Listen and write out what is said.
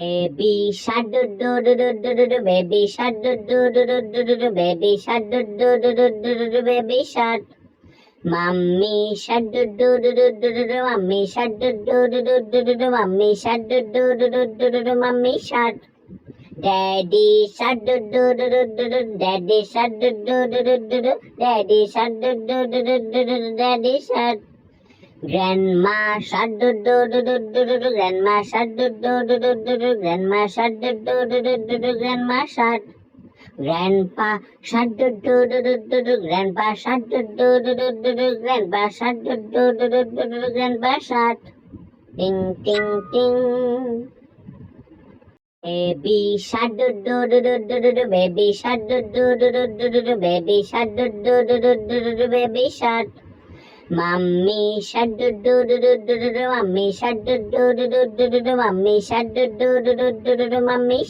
Baby shark do do do do do do do baby shark do do do do do do do baby shark do do do do do do do baby shark. Mummy shark do do do do do do do mummy shark. Do do do do do do do mummy shark do do do do do do do mummy shark Daddy shark do do do do do do daddy shark do do do do do do daddy shark do do do do do do daddy shark grandma shut do do do do do do do grandma shut do do do do do do grandma shut do do do do do do grandma shut grandpa shut do do do do do do grandpa shut do do do do do do grandpa shut do do do do do do grandpa শাট টিং টিং টিং baby shut do do do do do do do baby shut do do do do do do baby shut do do do do do do baby shut Mummy shark do do do do do do do mummy do do do do do do mummy do do do do do do mummy